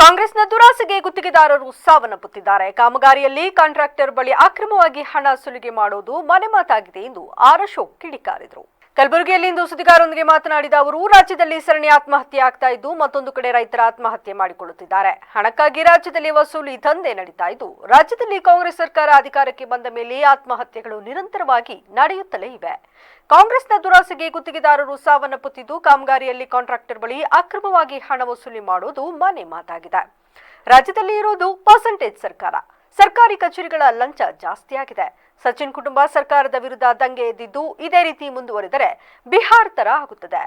ಕಾಂಗ್ರೆಸ್ನ ದುರಾಸೆಗೆ ಗುತ್ತಿಗೆದಾರರು ಸಾವನ್ನಪ್ಪುತ್ತಿದ್ದಾರೆ. ಕಾಮಗಾರಿಯಲ್ಲಿ ಕಾಂಟ್ರಾಕ್ಟರ್ ಬಳಿ ಅಕ್ರಮವಾಗಿ ಹಣ ಸುಲಿಗೆ ಮಾಡುವುದು ಮನೆ ಮಾತಾಗಿದೆ ಎಂದು ಆರ್ ಅಶೋಕ್ ಕಿಡಿಕಾರಿದರು. ಕಲಬುರಗಿಯಲ್ಲಿಂದು ಸುದ್ದಿಗಾರರೊಂದಿಗೆ ಮಾತನಾಡಿದ ಅವರು, ರಾಜ್ಯದಲ್ಲಿ ಸರಣಿ ಆತ್ಮಹತ್ಯೆ ಆಗ್ತಾ ಇದ್ದು, ಮತ್ತೊಂದು ಕಡೆ ರೈತರ ಆತ್ಮಹತ್ಯೆ ಮಾಡಿಕೊಳ್ಳುತ್ತಿದ್ದಾರೆ. ಹಣಕ್ಕಾಗಿ ರಾಜ್ಯದಲ್ಲಿ ವಸೂಲಿ ದಂಧೆ ನಡೀತಾ ಇದ್ದು, ರಾಜ್ಯದಲ್ಲಿ ಕಾಂಗ್ರೆಸ್ ಸರ್ಕಾರ ಅಧಿಕಾರಕ್ಕೆ ಬಂದ ಮೇಲೆ ಆತ್ಮಹತ್ಯೆಗಳು ನಿರಂತರವಾಗಿ ನಡೆಯುತ್ತಲೇ ಇವೆ. ಕಾಂಗ್ರೆಸ್ನ ದುರಾಸೆಗೆ ಗುತ್ತಿಗೆದಾರರು ಸಾವನ್ನಪ್ಪುತ್ತಿದ್ದು, ಕಾಮಗಾರಿಯಲ್ಲಿ ಕಾಂಟ್ರಾಕ್ಟರ್ ಬಳಿ ಅಕ್ರಮವಾಗಿ ಹಣ ವಸೂಲಿ ಮಾಡುವುದು ಮನೆ ಮಾತಾಗಿದೆ. ರಾಜ್ಯದಲ್ಲಿ ಇರುವುದು ಪರ್ಸೆಂಟೇಜ್ ಸರ್ಕಾರ. ಸರ್ಕಾರಿ ಕಚೇರಿಗಳ ಲಂಚ ಜಾಸ್ತಿಯಾಗಿದೆ. ಸಚಿನ್ ಕುಟುಂಬ ಸರ್ಕಾರದ ವಿರುದ್ಧ ದಂಗೆ ಎದ್ದಿದ್ದು ಇದೇ ರೀತಿ ಮುಂದುವರಿದರೆ ಬಿಹಾರ್ ತರ ಆಗುತ್ತದೆ.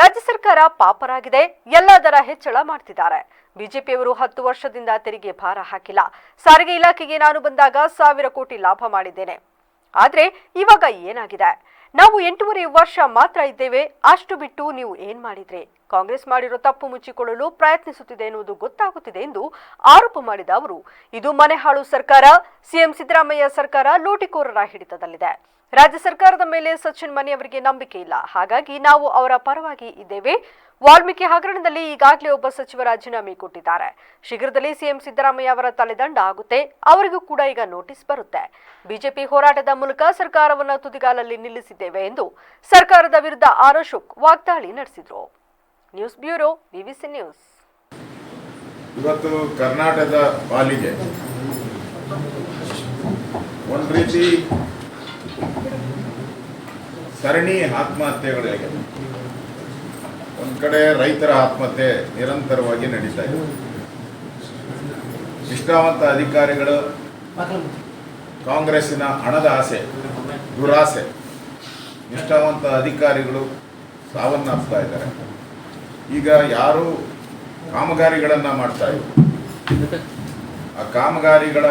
ರಾಜ್ಯ ಸರ್ಕಾರ ಪಾಪರಾಗಿದೆ. ಎಲ್ಲ ದರ ಹೆಚ್ಚಳ ಮಾಡ್ತಿದ್ದಾರೆ. ಬಿಜೆಪಿಯವರು ಹತ್ತು ವರ್ಷದಿಂದ ತೆರಿಗೆ ಭಾರ ಹಾಕಿಲ್ಲ. ಸಾರಿಗೆ ಇಲಾಖೆಗೆ ನಾನು ಬಂದಾಗ ಸಾವಿರ ಕೋಟಿ ಲಾಭ ಮಾಡಿದ್ದೇನೆ. ಆದ್ರೆ ಇವಾಗ ಏನಾಗಿದೆ? ನಾವು ಎಂಟೂವರೆ ವರ್ಷ ಮಾತ್ರ ಇದ್ದೇವೆ, ಅಷ್ಟು ಬಿಟ್ಟು ನೀವು ಏನ್ ಮಾಡಿದ್ರಿ? ಕಾಂಗ್ರೆಸ್ ಮಾಡಿರೋ ತಪ್ಪು ಮುಚ್ಚಿಕೊಳ್ಳಲು ಪ್ರಯತ್ನಿಸುತ್ತಿದೆ ಎನ್ನುವುದು ಗೊತ್ತಾಗುತ್ತಿದೆ ಎಂದು ಆರೋಪ ಮಾಡಿದ ಅವರು. ಇದು ಮನೆಹಾಳು ಸರ್ಕಾರ, ಸಿಎಂ ಸಿದ್ದರಾಮಯ್ಯ ಸರ್ಕಾರ ಲೂಟಿಕೋರರ ಹಿಡಿತದಲ್ಲಿದೆ. ರಾಜ್ಯ ಸರ್ಕಾರದ ಮೇಲೆ ಸಚಿನ್ ಮನೆಯವರಿಗೆ ನಂಬಿಕೆ ಇಲ್ಲ. ಹಾಗಾಗಿ ನಾವು ಅವರ ಪರವಾಗಿ ಇದ್ದೇವೆ. ವಾಲ್ಮೀಕಿ ಹಗರಣದಲ್ಲಿ ಈಗಾಗಲೇ ಒಬ್ಬ ಸಚಿವ ರಾಜೀನಾಮೆ ಕೊಟ್ಟಿದ್ದಾರೆ. ಶೀಘ್ರದಲ್ಲಿ ಸಿಎಂ ಸಿದ್ದರಾಮಯ್ಯ ಅವರ ತಲೆದಂಡ ಆಗುತ್ತೆ. ಅವರಿಗೂ ಕೂಡ ಈಗ ನೋಟಿಸ್ ಬರುತ್ತೆ. ಬಿಜೆಪಿ ಹೋರಾಟದ ಮೂಲಕ ಸರ್ಕಾರವನ್ನು ತುದಿಗಾಲಲ್ಲಿ ನಿಲ್ಲಿಸಿದ್ದೇವೆ ಎಂದು ಸರ್ಕಾರದ ವಿರುದ್ಧ ಆರ್ ಅಶೋಕ್ ವಾಗ್ದಾಳಿ ನಡೆಸಿದ್ರು. News bureau BBC news. ಇವತ್ತು ಕರ್ನಾಟಕದ ಪಾಲಿಗೆ ಒಂದು ರೀತಿ ಸರಣಿ ಆತ್ಮಹತ್ಯೆಗಳಿಗೆ ಒಂದು ಕಡೆ ರೈತರ ಆತ್ಮಹತ್ಯೆ ನಿರಂತರವಾಗಿ ನಡೀತಾ ಇದೆ. ನಿಷ್ಠಾವಂತ ಅಧಿಕಾರಿಗಳು, ಕಾಂಗ್ರೆಸ್ಸಿನ ಹಣದ ಆಸೆ, ದುರಾಸೆ, ನಿಷ್ಠಾವಂತ ಅಧಿಕಾರಿಗಳು ಸಾವನ್ನಪ್ತಾ ಇದ್ದಾರೆ. ಈಗ ಯಾರು ಕಾಮಗಾರಿಗಳನ್ನು ಮಾಡ್ತಾ ಇದ್ರು? ಆ ಕಾಮಗಾರಿಗಳ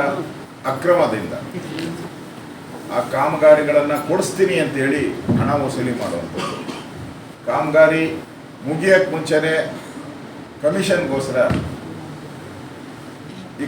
ಅಕ್ರಮದಿಂದ. ಆ ಕಾಮಗಾರಿಗಳನ್ನು ಕೊಡಿಸ್ತೀನಿ ಅಂತೇಳಿ ಹಣ ವಸೂಲಿ ಮಾಡುವಂಥದ್ದು. ಕಾಮಗಾರಿ ಮುಗಿಯೋಕ್ಕೆ ಮುಂಚೆನೇ ಕಮಿಷನ್ಗೋಸ್ಕರ